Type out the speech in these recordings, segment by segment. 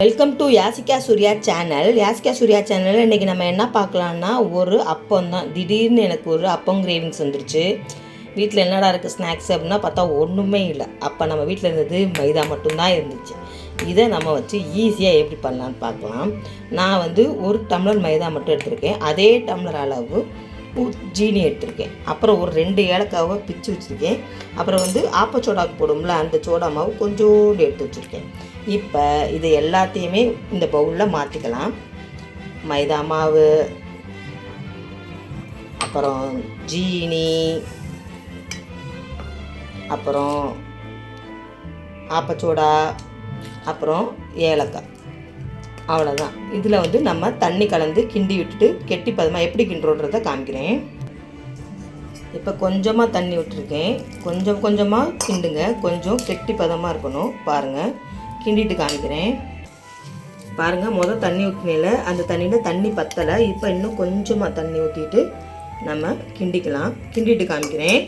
Welcome to Yashika Surya channel Yashika Surya சேனலில் இன்றைக்கி நம்ம என்ன பார்க்கலான்னா ஒரு அப்பம் தான். திடீர்னு எனக்கு ஒரு அப்பம் கிரேவிங்ஸ் வந்துருச்சு. வீட்டில் என்னடா இருக்குது ஸ்நாக்ஸ் அப்படின்னா பார்த்தா ஒன்றுமே இல்லை. அப்போ நம்ம வீட்டில் இருந்தது மைதா மட்டும்தான் இருந்துச்சு. இதை நம்ம வச்சு ஈஸியாக எப்படி பண்ணலான்னு பார்க்கலாம். நான் வந்து ஒரு டம்ளர் மைதா மட்டும் எடுத்திருக்கேன். அதே டம்ளர் அளவு ஜீனி எடுத்திருக்கேன். அப்புறம் ஒரு ரெண்டு ஏலக்காவை பிச்சு வச்சுருக்கேன். அப்புறம் வந்து ஆப்பச்சோடாக்கு போடும்ல அந்த சோடா மாவு கொஞ்சோண்டு எடுத்து வச்சுருக்கேன். இப்போ இது எல்லாத்தையுமே இந்த பவுலில் மாற்றிக்கலாம் மைதா மாவு அப்புறம் ஜீனி அப்புறம் ஆப்பச்சோடா அப்புறம் ஏலக்காய். அவ்வளோதான் இதில் வந்து நம்ம தண்ணி கலந்து கிண்டி விட்டுட்டு கெட்டி பதமாக எப்படி கிண்டுறோன்றதை காமிக்கிறேன். இப்போ கொஞ்சமாக தண்ணி விட்டுருக்கேன். கொஞ்சம் கொஞ்சமாக கிண்டுங்க. கொஞ்சம் கெட்டி பதமாக இருக்கணும். பாருங்கள் கிண்டிட்டு காமிக்கிறேன். பாருங்கள் முதல் தண்ணி ஊற்றினில அந்த தண்ணியில் தண்ணி பத்தலை. இப்போ இன்னும் கொஞ்சமாக தண்ணி ஊற்றிட்டு நம்ம கிண்டிக்கலாம். கிண்டிட்டு காமிக்கிறேன்.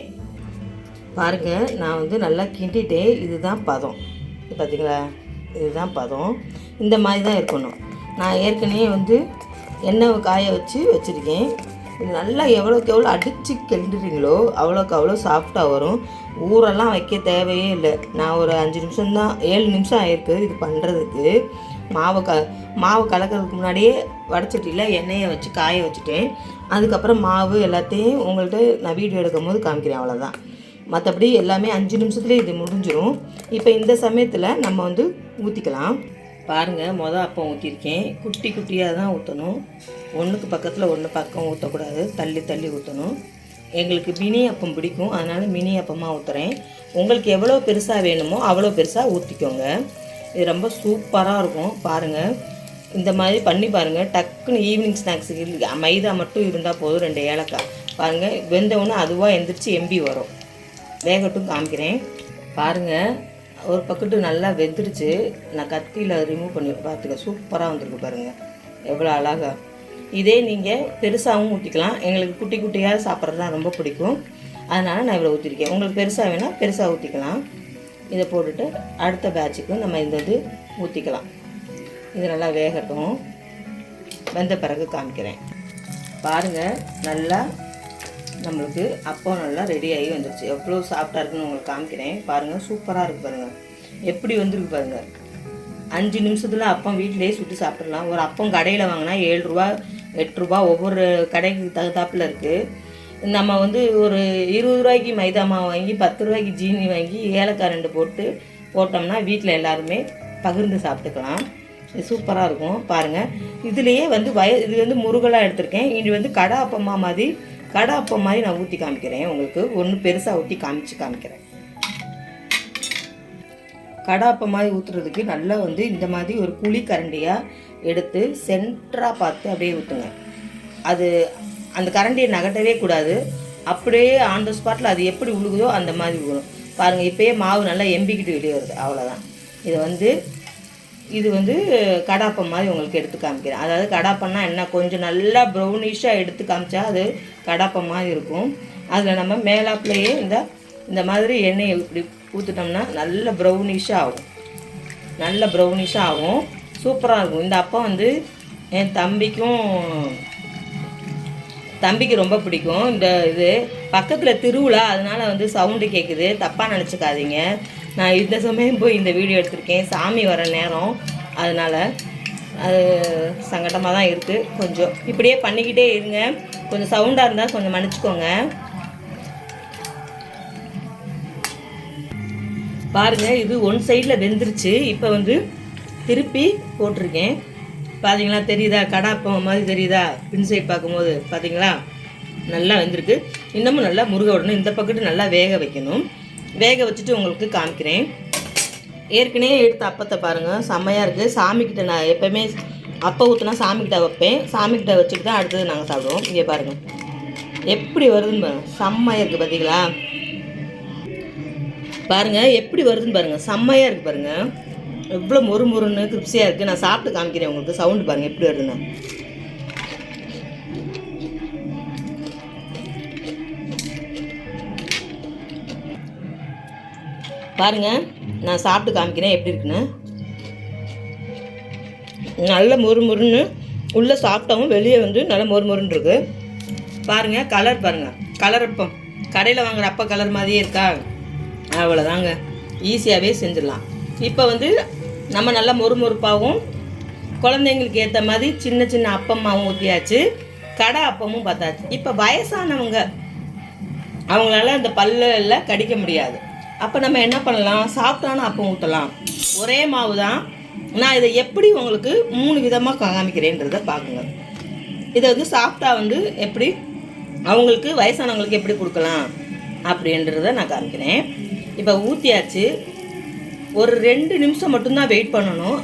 பாருங்கள் நான் வந்து நல்லா கிண்டிட்டேன். இதுதான் பதம். பார்த்தீங்களா இதுதான் பதம். இந்த மாதிரி தான் இருக்கணும். நான் ஏற்கனவே வந்து எண்ணெய் காய வச்சு வச்சுருக்கேன். இது நல்லா எவ்வளோக்கு எவ்வளோ அடித்து கிண்டுறீங்களோ அவ்வளோக்கு அவ்வளோ சாஃப்டாக வரும். ஊரெல்லாம் வைக்க தேவையே இல்லை. நான் ஒரு அஞ்சு நிமிஷம் தான் ஏழு நிமிஷம் ஆயிருக்கு இது பண்ணுறதுக்கு மாவு க மாவு கலக்கிறதுக்கு முன்னாடியே வடச்சட்டியில் எண்ணெயை வச்சு காய வச்சுட்டேன். அதுக்கப்புறம் மாவு எல்லாத்தையும் உங்கள்கிட்ட நான் வீடியோ எடுக்கும் போது காமிக்கிறேன் அவ்வளோதான் மற்றபடி எல்லாமே அஞ்சு நிமிஷத்துலேயே இது முடிஞ்சிடும் இப்போ இந்த சமயத்தில் நம்ம வந்து ஊற்றிக்கலாம் பாருங்கள் மொதல் அப்பம் ஊற்றிருக்கேன் குட்டி குட்டியாக தான் ஊற்றணும் ஒன்றுக்கு பக்கத்தில் ஒன்று பக்கம் ஊற்றக்கூடாது தள்ளி தள்ளி ஊற்றணும் எங்களுக்கு மினி அப்பம் பிடிக்கும். அதனால் மினி அப்பமாக ஊற்றுறேன் உங்களுக்கு எவ்வளோ பெருசாக வேணுமோ அவ்வளோ பெருசாக ஊற்றிக்கோங்க இது ரொம்ப சூப்பராக இருக்கும். பாருங்கள் இந்த மாதிரி பண்ணி பாருங்கள் டக்குன்னு ஈவினிங் ஸ்நாக்ஸுக்கு மைதா மட்டும் இருந்தால் போதும் ரெண்டு ஏலக்காய். பாருங்கள் வெந்தவொன்னே அதுவாக எந்திரிச்சு எம்பி வரும். வேகட்டும் காமிக்கிறேன். பாருங்கள் ஒரு பக்கத்து நல்லா வெந்துடுச்சு நான் கத்தியில் ரிமூவ் பண்ணி பார்த்துக்க சூப்பராக வந்திருக்கு பாருங்கள் எவ்வளோ அழகா. இதே நீங்கள் பெருசாகவும் ஊற்றிக்கலாம் எங்களுக்கு குட்டி குட்டியாக சாப்பிட்றது தான் ரொம்ப பிடிக்கும். அதனால் நான் இவ்வளோ ஊற்றிருக்கேன் உங்களுக்கு பெருசாக வேணால் பெருசாக ஊற்றிக்கலாம் இதை போட்டுட்டு அடுத்த பேட்சுக்கு நம்ம இந்த இது ஊற்றிக்கலாம் இது நல்லா வேகட்டும். வெந்த பிறகு காமிக்கிறேன். பாருங்கள் நல்லா நம்மளுக்கு அப்போ நல்லா ரெடி ஆகி வந்துருச்சு. எவ்வளோ சாஃப்டாக இருக்குன்னு உங்களுக்கு காமிக்கிறேன். பாருங்கள் சூப்பராக இருக்குது பாருங்கள் எப்படி வந்துருக்கு பாருங்கள் அஞ்சு நிமிஷத்தில் அப்பம் வீட்டிலேயே சுட்டு சாப்பிட்றலாம் ஒரு அப்பம் கடையில் வாங்கினா ஏழு ரூபா எட்டு ரூபா ஒவ்வொரு கடைக்கு தகுந்தாப்பில் இருக்குது நம்ம வந்து ஒரு இருபது ரூபாய்க்கு மைதா மாவு வாங்கி பத்து ரூபாய்க்கு ஜீனி வாங்கி ஏலக்காய் ரெண்டு போட்டு போட்டோம்னா வீட்டில் எல்லாருமே பகிர்ந்து சாப்பிட்டுக்கலாம். சூப்பராக இருக்கும். பாருங்கள் இதுலேயே வந்து வய இது வந்து முருகலாக எடுத்திருக்கேன். இது வந்து கடை அப்பமா மாதிரி கடை அப்பம் மாதிரி நான் ஊற்றி காமிக்கிறேன். உங்களுக்கு ஒன்று பெருசாக ஊற்றி காமிச்சு காமிக்கிறேன். கடை அப்பம் மாதிரி ஊற்றுறதுக்கு நல்லா வந்து இந்த மாதிரி ஒரு குழி கரண்டியாக எடுத்து சென்டராக பார்த்து அப்படியே ஊற்றுங்க அது அந்த கரண்டியை நகட்டவே கூடாது. அப்படியே ஆன் த ஸ்பாட்டில் அது எப்படி உழுகுதோ அந்த மாதிரி விழுகும் பாருங்கள் இப்போயே மாவு நல்லா எம்பிக்கிட்டு வெளியே வருது. அவ்வளோதான் இதை வந்து இது வந்து கடாப்பம் மாதிரி உங்களுக்கு எடுத்து காமிக்கிறேன். அதாவது கடாப்பம்னா என்ன? கொஞ்சம் நல்லா ப்ரௌனிஷாக எடுத்து காமிச்சா அது கடாப்பம் மாதிரி இருக்கும். அதில் நம்ம மேலாப்புலையே இந்த இந்த மாதிரி எண்ணெயை இப்படி ஊற்றுட்டோம்னா நல்ல ப்ரௌனிஷாக ஆகும். நல்ல ப்ரௌனிஷாக ஆகும். சூப்பராக இருக்கும். இந்த அப்பம் வந்து என் தம்பிக்கும் தம்பிக்கு ரொம்ப பிடிக்கும். இந்த இது பக்கத்தில் திருவிழா அதனால் வந்து சவுண்டு கேட்குது தப்பாக நினச்சிக்காதீங்க. நான் இந்த சமயம் போய் இந்த வீடியோ எடுத்திருக்கேன். சாமி வர நேரம். அதனால் அது சங்கடமாக தான் இருக்குது கொஞ்சம் இப்படியே பண்ணிக்கிட்டே இருங்க. கொஞ்சம் சவுண்டாக இருந்தால் கொஞ்சம் மன்னிச்சுக்கோங்க. பாருங்கள் இது ஒன் சைடில் வெந்துருச்சு. இப்போ வந்து திருப்பி போட்டிருக்கேன். பார்த்தீங்களா தெரியுதா? கடாப்பம் மாதிரி தெரியுதா? பின் சைட் பார்க்கும்போது. பார்த்தீங்களா நல்லா வெந்திருக்கு. இன்னமும் நல்லா முருக விடணும். இந்த பக்கத்து நல்லா வேக வைக்கணும். வேக வச்சுட்டு உங்களுக்கு காமிக்கிறேன். ஏற்கனவே எடுத்த அப்பத்தை பாருங்கள் செம்மையாக இருக்குது சாமிக்கிட்ட நான் எப்போவுமே அப்போ ஊற்றினா சாமிக்கிட்ட வைப்பேன். சாமிக்கிட்ட வச்சுட்டு தான் அடுத்தது நாங்கள் சாப்பிடுவோம். இங்கே பாருங்கள் எப்படி வருதுன்னு பாருங்கள் செம்மையாக இருக்குது பார்த்தீங்களா பாருங்கள் எப்படி வருதுன்னு பாருங்கள் செம்மையாக இருக்குது பாருங்கள் எவ்வளோ மொறு மொறுன்னு கிரிப்ஸியாக இருக்குது நான் சாப்பிட்டு காமிக்கிறேன் உங்களுக்கு. சவுண்டு பாருங்கள் எப்படி வருதுன்னு. பாருங்கள் நான் சாப்பிட்டு காமிக்கிறேன் எப்படி இருக்குன்னு. நல்ல மொறு மொறுன்னு உள்ளே சாப்பிட்டாவும் வெளியே வந்து நல்ல மொறு மொறுன்னு இருக்குது பாருங்கள் கலர் பாருங்கள் கலர் அப்போ கடையில் வாங்குற அப்போ கலர் மாதிரியே இருக்கா? அவ்வளோதாங்க ஈஸியாகவே செஞ்சிடலாம். இப்போ வந்து நம்ம நல்லா மொறுமொறுப்பாகவும் குழந்தைங்களுக்கு ஏற்ற மாதிரி சின்ன சின்ன அப்பம்மாவும் ஊற்றியாச்சு கடை அப்பமும் பார்த்தாச்சு. இப்போ வயசானவங்க அவங்களால அந்த பல்லில் கடிக்க முடியாது. அப்போ நம்ம என்ன பண்ணலாம்? சாஃப்டான அப்பம் ஊற்றலாம் ஒரே மாவு தான் நான் இதை எப்படி உங்களுக்கு மூணு விதமாக காமிக்கிறேன்றதை பார்க்குங்க இதை வந்து சாஃப்டாக வந்து எப்படி? அவங்களுக்கு வயசானவங்களுக்கு எப்படி கொடுக்கலாம்? அப்படின்றத நான் காமிக்கிறேன். இப்போ ஊற்றியாச்சு ஒரு ரெண்டு நிமிஷம் மட்டும்தான் வெயிட் பண்ணணும்.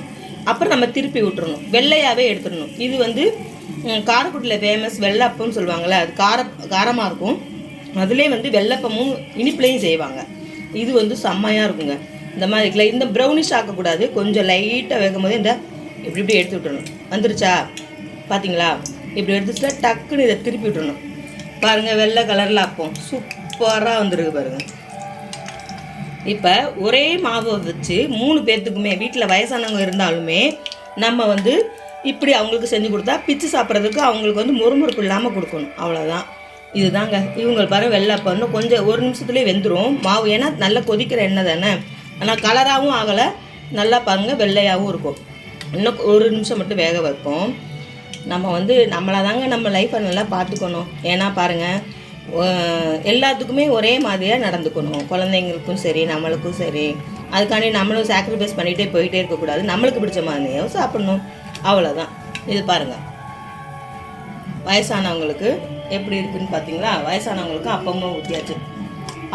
அப்புறம் நம்ம திருப்பி விட்டுறணும் வெள்ளையாகவே எடுத்துடணும். இது வந்து ம், காரைக்குடியில் ஃபேமஸ் வெள்ளப்பம்னு சொல்லுவாங்கள்ல அது கார காரமாக இருக்கும். அதுலேயே வந்து வெள்ளப்பமும் இனிப்புலையும் செய்வாங்க. இது வந்து செம்மையாக இருக்குங்க. இந்த மாதிரி இந்த ப்ரௌனிஷ் ஆக்கக்கூடாது. கொஞ்சம் லைட்டாக வேகும் போது இந்த இப்படி இப்படி எடுத்து விட்டுறணும். வந்துருச்சா? பார்த்தீங்களா இப்படி எடுத்துச்சுல டக்குன்னு இதை திருப்பி விட்டுறணும். பாருங்கள் வெள்ளை கலரில் அப்பம் சூப்பராக வந்துருக்கு பாருங்கள் இப்போ ஒரே மாவை வச்சு மூணு பேர்த்துக்குமே வீட்டில் வயசானவங்க இருந்தாலுமே நம்ம வந்து இப்படி அவங்களுக்கு செஞ்சு கொடுத்தா பிச்சு சாப்பிட்றதுக்கு அவங்களுக்கு வந்து முறுமுறுப்பு இல்லாமல் கொடுக்கணும். அவ்வளோதான் இதுதாங்க. இவங்க பாரு வெள்ளை பண்ணு கொஞ்சம் ஒரு நிமிஷத்துலேயே வெந்துடும் மாவு ஏன்னா நல்லா கொதிக்கிற எண்ணெய் தானே? ஆனால் கலராகவும் ஆகலை. நல்லா பாருங்கள் வெள்ளையாகவும் இருக்கும். இன்னும் ஒரு நிமிஷம் மட்டும் வேக வைப்போம். நம்ம வந்து நம்மளை தாங்க நம்ம லைஃப்பை நல்லா பார்த்துக்கணும். ஏன்னா பாருங்கள் எல்லாத்துக்குமே ஒரே மாதிரியாக நடந்துக்கணும். குழந்தைங்களுக்கும் சரி நம்மளுக்கும் சரி. அதுக்காண்டி நம்மளும் சாக்ரிஃபைஸ் பண்ணிகிட்டே போயிட்டே இருக்கக்கூடாது. நம்மளுக்கு பிடிச்ச மாதிரியும் சாப்பிடணும். அவ்வளோதான் இது பாருங்கள் வயசானவங்களுக்கு எப்படி இருக்குன்னு பார்த்தீங்களா? வயசானவங்களுக்கு அப்பமும் ஊற்றியாச்சு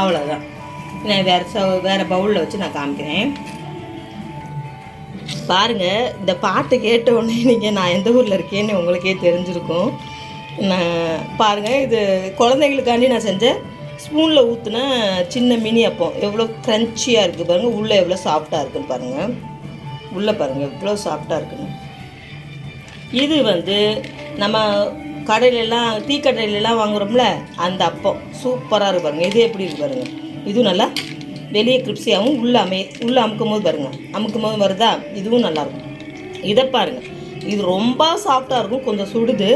அவ்வளோதான் நான் வேறு ச வேறு பவுலில் வச்சு நான் காமிக்கிறேன். பாருங்க இந்த பாட்டு கேட்ட உடனே நீங்கள் நான் எந்த ஊரில் இருக்கேன்னு உங்களுக்கே தெரிஞ்சிருக்கும். நான் பாருங்கள் இது குழந்தைங்களுக்காண்டி நான் செஞ்ச ஸ்பூனில் ஊற்றின சின்ன மினி அப்பம். எவ்வளோ க்ரன்ச்சியாக இருக்குது பாருங்கள் உள்ளே எவ்வளோ சாஃப்டாக இருக்குன்னு பாருங்கள் உள்ளே பாருங்கள் எவ்வளோ சாஃப்டாக இருக்குன்னு. இது வந்து நம்ம கடையிலலாம் டீ கடையிலலாம் வாங்குறோம்ல அந்த அப்பம். சூப்பராக இருக்கு பாருங்கள் இது எப்படி இருக்கு பாருங்கள் இதுவும் நல்லா வெளியே கிரிப்ஸியாகவும் உள்ளே அமை உள்ளே அமுக்கும் போது பாருங்க. அமுக்கும் போது வருதா? இதுவும் நல்லாயிருக்கும் இதை பாருங்கள் இது ரொம்ப சாஃப்டாக இருக்கும். கொஞ்சம் சுடுது.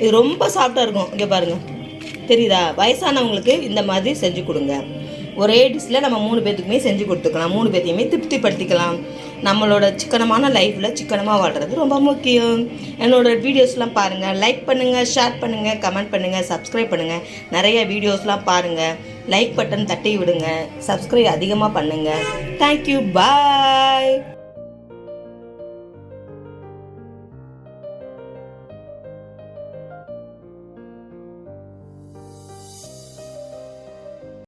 இது ரொம்ப சாஃப்டாக இருக்கும். இங்கே பாருங்கள் தெரியுதா? வயசானவங்களுக்கு இந்த மாதிரி செஞ்சு கொடுங்க. ஒரே டிஷ்ஷில் நம்ம மூணு பேர்த்துக்குமே செஞ்சு கொடுத்துக்கலாம். மூணு பேர்த்தையுமே திருப்திப்படுத்திக்கலாம். நம்மளோட சிக்கனமான லைஃப்பில் சிக்கனமாக வாழ்கிறது ரொம்ப முக்கியம். என்னோட வீடியோஸ்லாம் பாருங்கள் லைக் பண்ணுங்கள் ஷேர் பண்ணுங்கள் கமெண்ட் பண்ணுங்கள் சப்ஸ்கிரைப் பண்ணுங்கள் நிறைய வீடியோஸ்லாம் பாருங்கள் லைக் பட்டன் தட்டி விடுங்க. சப்ஸ்கிரைப் அதிகமாக பண்ணுங்கள் தேங்க்யூ பாய்